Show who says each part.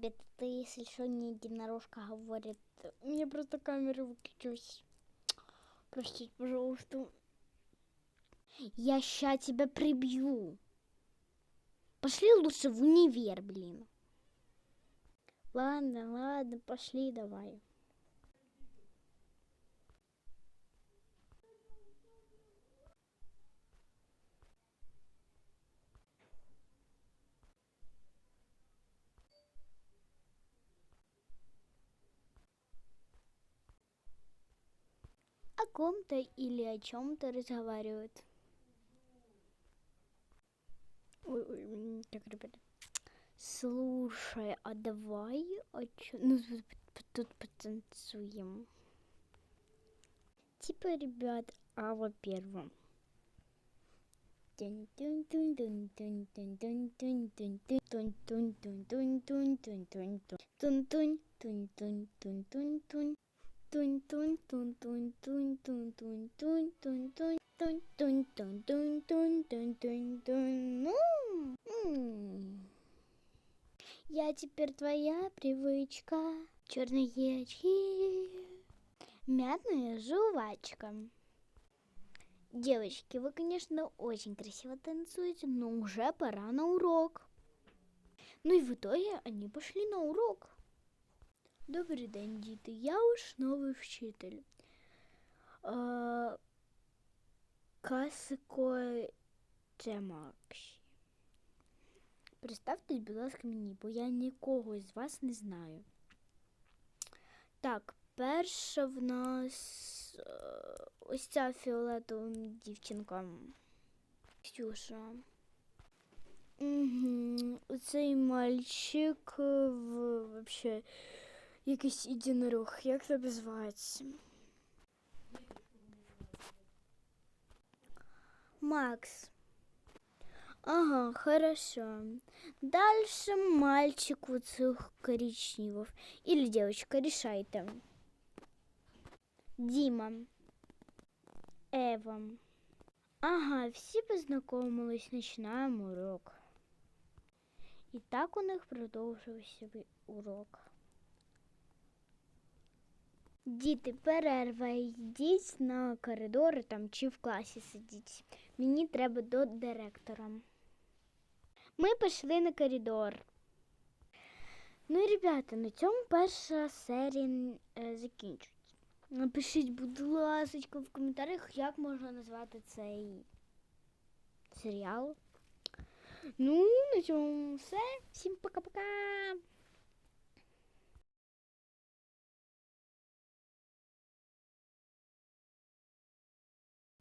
Speaker 1: ребята, это если что не единорожка говорит. Мне просто камера выключилась. Простите, пожалуйста. Я ща тебя прибью. Пошли лучше в универ, блин. Ладно, ладно, пошли давай. Ком-то или о чем-то разговаривают. Ой, ой, м, так, ребята. Слушай, а давай о чё- ну, тут, потанцуем. Типа, ребят, а во-первых. Я теперь твоя привычка. Черные очки. Мятная жвачка. Девочки, вы, конечно, очень красиво танцуете, но уже пора на урок. Ну и в итоге они пошли на урок. Добрий день, діти. Я ваш новий вчитель. Е, Касико Джемакші. Представтесь, будь ласка, мені, бо я нікого з вас не знаю. Так, перша в нас е, ось ця фіолетова дівчинка. Ксюша. Угу. Оцей мальчик е, в вообще якийсь єдинорог. Як тебе звати? Макс. Ага, хорошо. Дальше мальчик у цих коричневых. Или девочка, решайте. Дима. Ева. Ага, всі познайомились, починаємо урок. І так у них продовжився урок. Діти, перерва, йдіть на коридори там чи в класі сидіть. Мені треба до директора. Ми пішли на коридор. Ну ребята, на цьому перша серія е, закінчується. Напишіть, будь ласка, в коментарях, як можна назвати цей серіал. Ну, на цьому все. Всім пока-пока.